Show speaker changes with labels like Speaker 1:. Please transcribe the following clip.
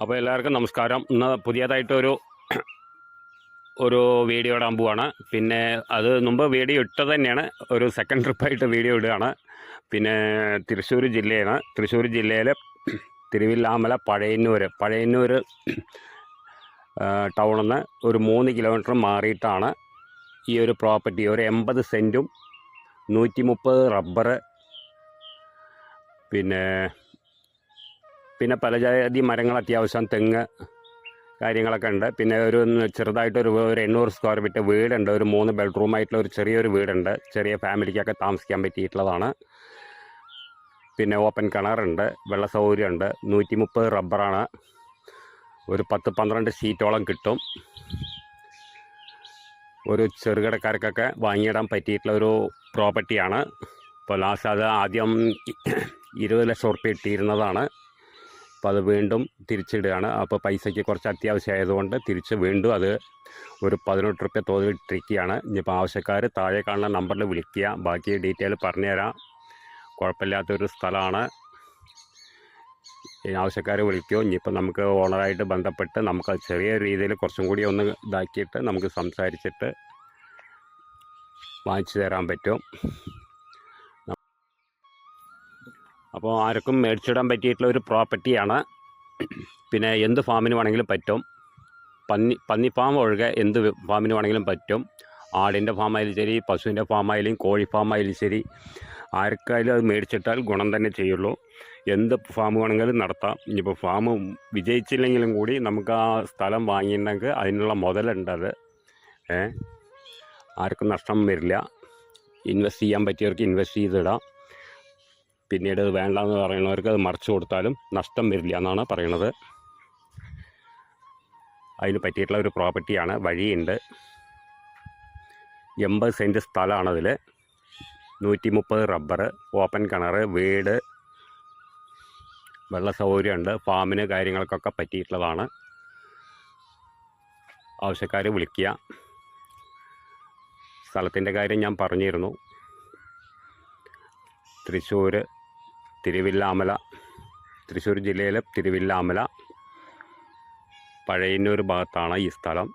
Speaker 1: അപ്പോൾ എല്ലാവർക്കും നമസ്കാരം. ഇന്ന് പുതിയതായിട്ടൊരു ഒരു വീഡിയോ ഇടാൻ പോവാണ്. പിന്നെ അത് മുമ്പ് വീഡിയോ ഇട്ടത് തന്നെയാണ്. ഒരു സെക്കൻഡ് ട്രിപ്പായിട്ട് വീഡിയോ ഇടുകയാണ്. പിന്നെ തൃശ്ശൂർ ജില്ലയാണ്. തൃശ്ശൂർ ജില്ലയിൽ തിരുവില്ലാമല പഴയന്നൂർ പഴയന്നൂർ ടൗണിൽ നിന്ന് ഒരു മൂന്ന് കിലോമീറ്റർ മാറിയിട്ടാണ് ഈ ഒരു പ്രോപ്പർട്ടി. ഒരു എൺപത് സെന്റും നൂറ്റി മുപ്പത് റബ്ബർ പിന്നെ പിന്നെ പല ജാതി മരങ്ങൾ അത്യാവശ്യം തെങ്ങ് കാര്യങ്ങളൊക്കെ ഉണ്ട്. പിന്നെ ഒരു ചെറുതായിട്ടൊരു ഒരു എണ്ണൂറ് സ്ക്വയർ ഫീറ്റ് വീടുണ്ട്. ഒരു മൂന്ന് ബെഡ്റൂമായിട്ടുള്ള ഒരു ചെറിയൊരു വീടുണ്ട്. ചെറിയ ഫാമിലിക്കൊക്കെ താമസിക്കാൻ പറ്റിയിട്ടുള്ളതാണ്. പിന്നെ ഓപ്പൺ കിണറുണ്ട് വെള്ള സൗകര്യമുണ്ട് നൂറ്റി മുപ്പത് റബ്ബറാണ് ഒരു പത്ത് പന്ത്രണ്ട് സീറ്റോളം കിട്ടും. ഒരു ചെറുകിടക്കാർക്കൊക്കെ വാങ്ങിയിടാൻ പറ്റിയിട്ടുള്ള ഒരു പ്രോപ്പർട്ടിയാണ് ഇപ്പോൾ ലാസ്റ്റ് അത് ആദ്യം ഇരുപത് ലക്ഷം ഉറുപ്പ്യ ഇട്ടിരുന്നതാണ്. അപ്പോൾ അത് വീണ്ടും തിരിച്ചിടുകയാണ്. അപ്പോൾ പൈസയ്ക്ക് കുറച്ച് അത്യാവശ്യമായതുകൊണ്ട് തിരിച്ച് വീണ്ടും അത് ഒരു പതിനെട്ട് റുപ്യ തോതിൽ ഇട്ടിരിക്കുകയാണ് ഇനിയിപ്പോൾ ആവശ്യക്കാർ താഴെ കാണുന്ന നമ്പറിൽ വിളിക്കുക. ബാക്കി ഡീറ്റെയിൽ പറഞ്ഞുതരാം കുഴപ്പമില്ലാത്തൊരു സ്ഥലമാണ്. ഇനി ആവശ്യക്കാർ വിളിക്കുമോ ഇനിയിപ്പോൾ നമുക്ക് ഓണറായിട്ട് ബന്ധപ്പെട്ട് നമുക്ക് ചെറിയ രീതിയിൽ കുറച്ചും കൂടി ഒന്ന് ഇതാക്കിയിട്ട് നമുക്ക് സംസാരിച്ചിട്ട് വാങ്ങിച്ചു തരാൻ പറ്റും. അപ്പോൾ ആർക്കും മേടിച്ചിടാൻ പറ്റിയിട്ടുള്ള ഒരു പ്രോപ്പർട്ടിയാണ്. പിന്നെ എന്ത് ഫാമിന് വേണമെങ്കിലും പറ്റും. പന്നി പന്നി ഫാം ഒഴികെ എന്ത് ഫാമിന് വേണമെങ്കിലും പറ്റും. ആടിന്റെ ഫാമായാലും ശരി പശുവിന്റെ ഫാമായാലും കോഴി ഫാമായാലും ശരി ആർക്കായാലും അത് മേടിച്ചിട്ടാൽ ഗുണം തന്നെ ചെയ്യുള്ളൂ. എന്ത് ഫാം വേണമെങ്കിലും നടത്താം. ഇനിയിപ്പോൾ ഫാം വിജയിച്ചില്ലെങ്കിലും കൂടി നമുക്ക് ആ സ്ഥലം വാങ്ങിയിട്ടുണ്ടെങ്കിൽ അതിനുള്ള മുതലുണ്ടത് ഏ? ആർക്കും നഷ്ടം വരില്ല. ഇൻവെസ്റ്റ് ചെയ്യാൻ പറ്റിയവർക്ക് ഇൻവെസ്റ്റ് ചെയ്തിടാം. പിന്നീട് അത് വേണ്ടാന്ന് പറയുന്നവർക്ക് അത് മറിച്ചു കൊടുത്താലും നഷ്ടം വരില്ല എന്നാണ് പറയുന്നത്. അതിന് പറ്റിയിട്ടുള്ള ഒരു പ്രോപ്പർട്ടിയാണ് വഴിയുണ്ട്. എൺപത് സെന്റ് സ്ഥലമാണതിൽ നൂറ്റി മുപ്പത് റബ്ബർ ഓപ്പൺ കിണർ വീട് വെള്ള സൗകര്യമുണ്ട് ഫാമിന് കാര്യങ്ങൾക്കൊക്കെ പറ്റിയിട്ടുള്ളതാണ്. ആവശ്യക്കാർ വിളിക്കുക. സ്ഥലത്തിന്റെ കാര്യം ഞാൻ പറഞ്ഞിരുന്നു. തൃശ്ശൂർ തിരുവില്ലാമല തൃശ്ശൂർ ജില്ലയിലെ തിരുവില്ലാമല പഴയന്നൂർ ഭാഗത്താണ് ഈ സ്ഥലം.